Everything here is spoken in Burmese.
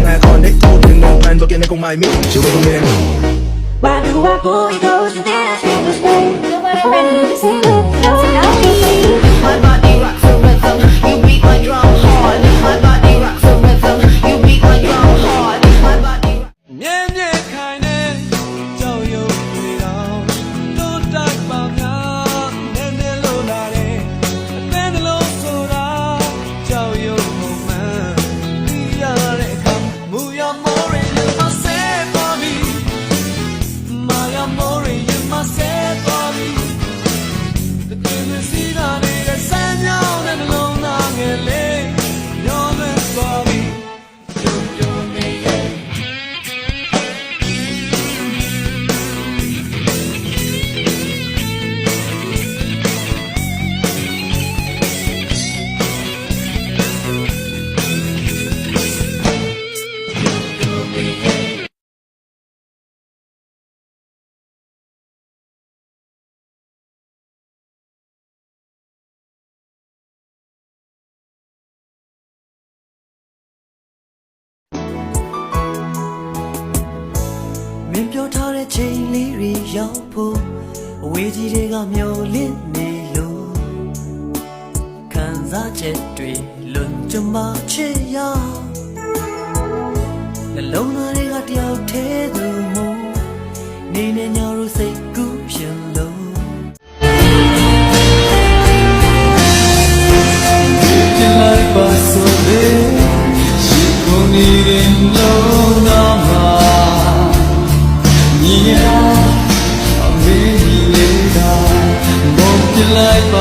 no, I'm looking at my meat She was a man Why do I pull those things to stay? If I'm ready to see ပြောထားတဲ့ချိန်လေးတွေရောက်ဖို့အဝေးကြီးတွေကမျောလင့်နေလို့ခံစားချက်တွေလွန်ကျွမ်းမချေရနှလုံးသားတွေကတယောက်သေးသူမို့နေနေညရိုးစိတ်ကူးရှင်လို့ပြန်လိုက်ပါဆိုလေရှိကုန်နေ light bar